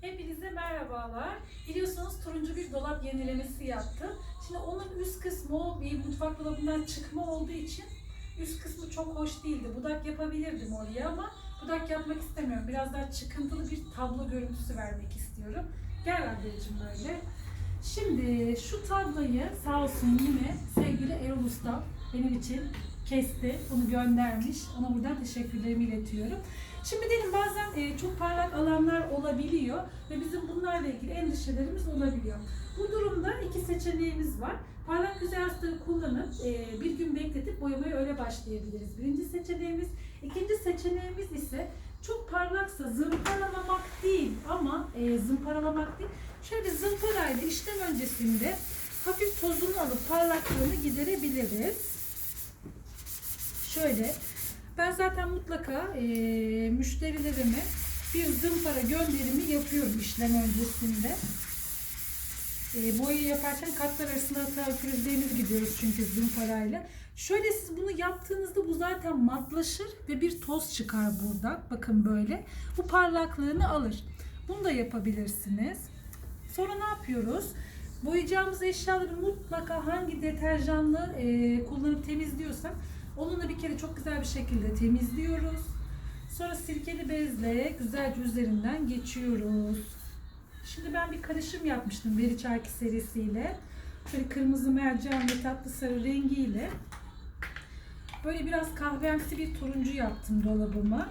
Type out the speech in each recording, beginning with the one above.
Hepinize merhabalar. Biliyorsunuz turuncu bir dolap yenilemesi yaptım. Şimdi onun üst kısmı bir mutfak dolabından çıkma olduğu için üst kısmı çok hoş değildi. Budak yapabilirdim oraya ama budak yapmak istemiyorum. Biraz daha çıkıntılı bir tablo görüntüsü vermek istiyorum. Gel anneciğim böyle. Şimdi şu tabloyu sağ olsun yine sevgili Erol Usta benim için kesti. Bunu göndermiş. Ona buradan teşekkürlerimi iletiyorum. Şimdi dedim bazen e, çok parlak alanlar olabiliyor ve bizim bunlarla ilgili endişelerimiz olabiliyor. Bu durumda iki seçeneğimiz var. Parlak yüzey astarı kullanıp e, bir gün bekletip boyamaya öyle başlayabiliriz. Birinci seçeneğimiz. İkinci seçeneğimiz ise çok parlaksa zımparalamak değil ama e, zımparalamak değil. Şöyle zımparayla işlem öncesinde hafif tozunu alıp parlaklığını giderebiliriz. Şöyle ben zaten mutlaka e, müşterilerime bir zımpara gönderimi yapıyorum işlem öncesinde. E, boyayı yaparken katlar arasında hata pürüzlerimiz gidiyoruz çünkü zımparayla. Şöyle siz bunu yaptığınızda bu zaten matlaşır ve bir toz çıkar buradan. Bakın böyle. Bu parlaklığını alır. Bunu da yapabilirsiniz. Sonra ne yapıyoruz? Boyayacağımız eşyaları mutlaka hangi deterjanlı e, kullanıp temizliyorsak onunla bir kere çok güzel bir şekilde temizliyoruz. Sonra sirkeli bezle güzelce üzerinden geçiyoruz. Şimdi ben bir karışım yapmıştım Veri Çarkı serisiyle. Şöyle kırmızı mercan ve tatlı sarı rengiyle. Böyle biraz kahvemsi bir turuncu yaptım dolabıma.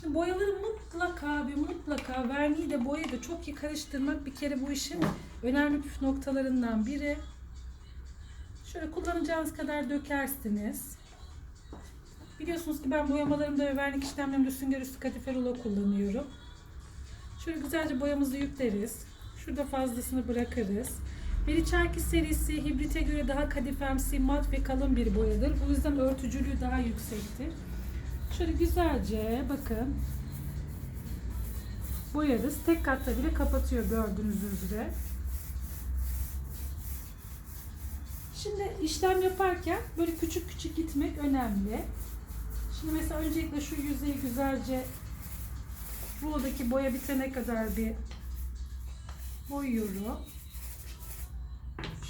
Şimdi boyaları mutlaka ve mutlaka verniği de boyayı da çok iyi karıştırmak bir kere bu işin önemli püf noktalarından biri. Şöyle kullanacağınız kadar dökersiniz. Biliyorsunuz ki ben boyamalarımda ve vernik işlemlerimde sünger üstü kadife kullanıyorum. Şöyle güzelce boyamızı yükleriz. Şurada fazlasını bırakırız. Meriçerki serisi hibrite göre daha kadifemsi, mat ve kalın bir boyadır. Bu yüzden örtücülüğü daha yüksektir. Şöyle güzelce bakın boyarız. Tek katta bile kapatıyor gördüğünüz üzere. Şimdi işlem yaparken böyle küçük küçük gitmek önemli. Şimdi mesela öncelikle şu yüzeyi güzelce rulodaki boya bitene kadar bir boyuyorum.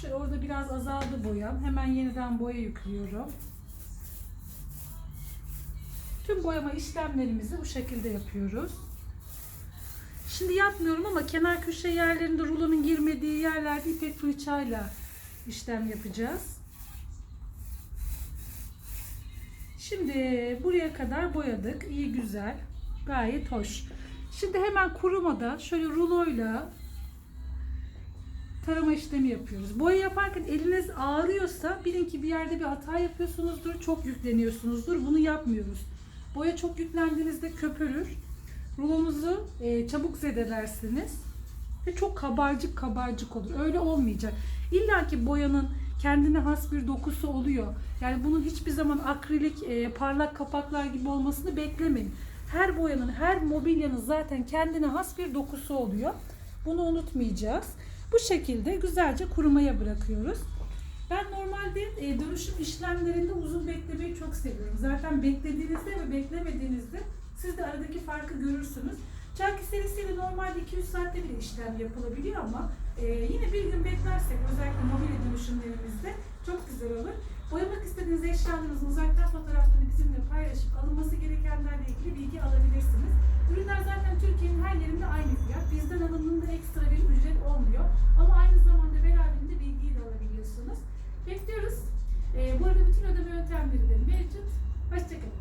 Şöyle orada biraz azaldı boyam. Hemen yeniden boya yüklüyorum. Tüm boyama işlemlerimizi bu şekilde yapıyoruz. Şimdi yapmıyorum ama kenar köşe yerlerinde rulonun girmediği yerlerde ipek fırçayla işlem yapacağız. Şimdi buraya kadar boyadık. İyi güzel. Gayet hoş. Şimdi hemen kurumada şöyle ruloyla tarama işlemi yapıyoruz. Boya yaparken eliniz ağrıyorsa bilin ki bir yerde bir hata yapıyorsunuzdur. Çok yükleniyorsunuzdur. Bunu yapmıyoruz. Boya çok yüklendiğinizde köpürür. Rulonuzu e, çabuk zedelersiniz. Ve çok kabarcık kabarcık olur. Öyle olmayacak. İlla ki boyanın kendine has bir dokusu oluyor. Yani bunun hiçbir zaman akrilik, e, parlak kapaklar gibi olmasını beklemeyin. Her boyanın, her mobilyanın zaten kendine has bir dokusu oluyor. Bunu unutmayacağız. Bu şekilde güzelce kurumaya bırakıyoruz. Ben normalde e, dönüşüm işlemlerinde uzun beklemeyi çok seviyorum. Zaten beklediğinizde ve beklemediğinizde siz de aradaki farkı görürsünüz. Çarkı serisiyle normalde 200 saatte bile işlem yapılabiliyor ama e, yine bir gün beklersek özellikle mobilya dönüşümlerimizde çok güzel olur. Boyamak istediğiniz eşyalarınızın uzaktan fotoğraflarını bizimle paylaşıp alınması gerekenlerle ilgili bilgi alabilirsiniz. Ürünler zaten Türkiye'nin her yerinde aynı fiyat. Bizden alındığında ekstra bir ücret olmuyor. Ama aynı zamanda beraberinde bilgiyi de alabiliyorsunuz. Bekliyoruz. E, bu arada bütün ödeme yöntemleri de mevcut. Hoşçakalın.